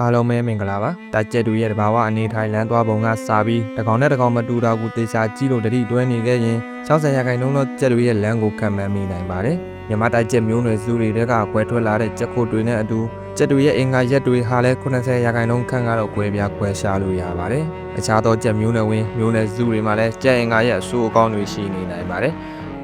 အားလုံးပဲမင်္ဂလာပါတာကျက်တူရဲ့တဘာဝအနေထိုင်လန်းသွားပုံကစာပြီးတကောင်နဲ့တကောင်မတူတာကိုသေချာကြည့်လို့တတိတွဲနေခဲ့ရင်60ရာခိုင်နှုန်းတော့ကျက်တူရဲ့လမ်းကိုခံမှန်းမိနိုင်ပါတယ်မြမတာကျက်မျိုးနွယ်စုတွေတဲကကွဲထွက်လာတဲ့ကျက်ခိုတွေနဲ့အတူကျက်တူရဲ့အင်္ဂါရက်တွေဟာလည်း80ရာခိုင်နှုန်းခန့်ကတော့ကွဲပြားကွဲရှားလို့ရပါတယ်အခြားသောကျက်မျိုးနွယ်ဝင်မျိုးနွယ်စုတွေမှာလည်းကျက်အင်္ဂါရက်အဆိုးအကောင်းတွေရှိနေနိုင်ပါတယ်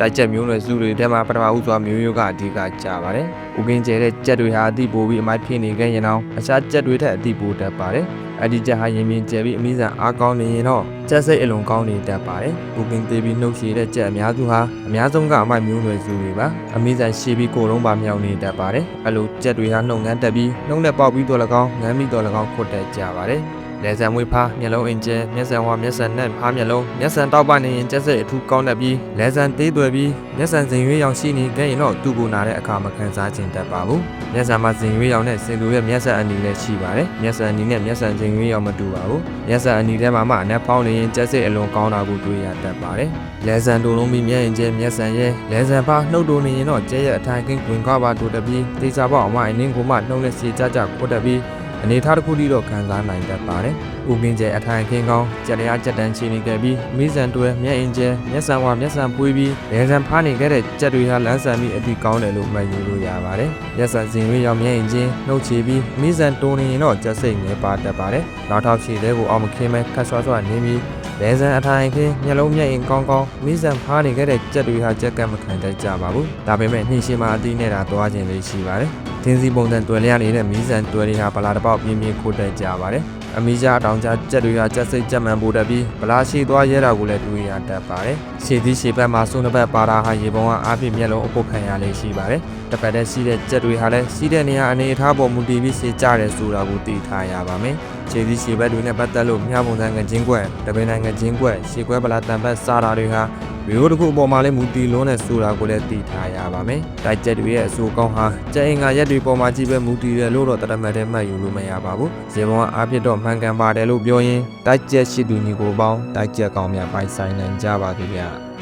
တိုက်ချက်မျိုးနွယ်စုတွေထဲမှာပထမဦးစွာမျိုးရိုးကအဓိကကြပါတယ်။ဥကင်းကျဲတဲ့ကြက်တွေဟာအတိပိုပြီးအမိုက်ဖြစ်နေခဲ့ရင်တော့အခြားကြက်တွေထက်အတိပိုတတ်ပါတယ်။အဲ့ဒီကြက်ဟာရင်မြင်ကျဲပြီးအမိစာအားကောင်းနေရင်တော့ကြက်စိတ်အလွန်ကောင်းနေတတ်ပါတယ်။ဥကင်းသေးပြီးနှုတ်ရှည်တဲ့ကြက်အများစုဟာအများဆုံးကအမိုက်မျိုးနွယ်စုတွေပါ။အမိစာရှည်ပြီးကိုယ်လုံးပါမြောင်နေတတ်ပါတယ်။အဲ့လိုကြက်တွေဟာနှုတ်ငန်းတက်ပြီးနှုတ်နဲ့ပေါက်ပြီးတော့၎င်းငန်းပြီးတော့၎င်းခွတ်တက်ကြပါတယ်။ လဲဆံမွေးဖားမျက်လုံးအင်ကျဲမျက်စံဝါမျက်စံနဲ့ဖားမျက်လုံးမျက်စံတောက်ပနေရင်ကျက်စိတ်အထူးကောင်းတတ်ပြီးလဲဆံသေးသွယ်ပြီးမျက်စံစိန်ရွေးရောင်ရှိနေခဲ့ရင်တော့သူ့ကိုနာတဲ့အခါမခံစားခြင်းတတ်ပါဘူးမျက်စံမှာစိန်ရွေးရောင်နဲ့စင်သူရဲ့မျက်စံအနီလည်းရှိပါတယ်မျက်စံအနီနဲ့မျက်စံစိန်ရွေးရောင်မတူပါဘူးမျက်စံအနီထဲမှာမှအနက်ဖောင်းနေရင်ကျက်စိတ်အလွန်ကောင်းတာကိုတွေ့ရတတ်ပါတယ်လဲဆံတူလုံးပြီးမျက်ရင်ကျဲမျက်စံရဲ့လဲဆံဖားနှုတ်တူနေရင်တော့ကျဲရဲ့အထိုင်ကင်းဝင်ကားပါတူတတ်ပြီးတေချာပေါအမအင်းကိုမှနှုတ်နဲ့စီကြကြခွတ်တတ်ပြီး အနေထားတစ်ခုတည်းတော့ခံစားနိုင်တတ်ပါတယ်။ဦးကင်းကျဲအထိုင်ခင်းကောင်းကြက်တရားကြက်တန်းချီနေခဲ့ပြီးမိစံတွဲမျက်အင်ကျဲမျက်စံဝါမျက်စံပွေးပြီးလဲဆံဖားနေခဲ့တဲ့ကြက်တွေဟာလန်းဆန်ပြီးအတိကောင်းတယ်လို့မှတ်ယူလို့ရပါတယ်။မျက်စံစင်ရွေးရောက်မျက်အင်ချင်းနှုတ်ချပြီးမိစံတိုးနေရင်တော့ကြက်စိတ်ငယ်ပါတတ်ပါတယ်။နောက်ထောက်ခြေသေးကိုအောင်မခင်းမဲ့ခတ်ဆွားဆွားနေပြီးလဲဆံအထိုင်ခင်းမျက်လုံးမျက်အင်ကောင်းကောင်းမိစံဖားနေခဲ့တဲ့ကြက်တွေဟာကြက်ကပ်မခံတတ်ကြပါဘူး။ဒါပေမဲ့နှိရှင်မှာအတိနဲ့တာသွားခြင်းလေးရှိပါတယ်။ တင်းစီပုံစံတွယ်လျက်နေတဲ့မီးစံတွယ်တွေဟာဗလာတစ်ပေါက်ပြင်းပြင်းခိုးတက်ကြပါတယ်။အမီးကြအတောင်ကြကြက်တွေဟာကြက်စိတ်ကြက်မှန်ပိုတက်ပြီးဗလာရှိသွားရဲတာကိုလည်းတွေ့ရတတ်ပါတယ်။ရှည်သီးရှည်ဘက်မှာစုနှစ်ဘက်ပါတာဟာရေပုံကအားဖြင့်မျက်လုံးအပုတ်ခံရလေးရှိပါတယ်။တစ်ဖက်တည်းရှိတဲ့ကြက်တွေဟာလည်းရှိတဲ့နေရာအနေအထားပေါ်မူတည်ပြီးရှည်ကြတယ်ဆိုတာကိုသိထားရပါမယ်။ရှည်သီးရှည်ဘက်တွေနဲ့ပတ်သက်လို့မြပုံစံငချင်းကွက်တပင်းနိုင်ငံချင်းကွက်ရှည်ကွက်ဗလာတံပတ်စတာတွေဟာ ဗီဒီယိုတစ်ခုအပေါ်မှာလည်းမူတီလုံးနဲ့ဆိုတာကိုလည်းသိထားရပါမယ်။တိုက်ချက်တွေရဲ့အဆိုကောင်းဟာကြက်အင်္ဂါရက်တွေပေါ်မှာကြည့်ပဲမူတီတယ်လို့တော့တရမတ်တဲ့မှတ်ယူလို့မရပါဘူး။ဇေဘွန်အားပြစ်တော့မှန်ကန်ပါတယ်လို့ပြောရင်တိုက်ချက်ရှိသူညီကိုပေါင်းတိုက်ချက်ကောင်းများပိုင်ဆိုင်နိုင်ကြပါသေးဗျာ။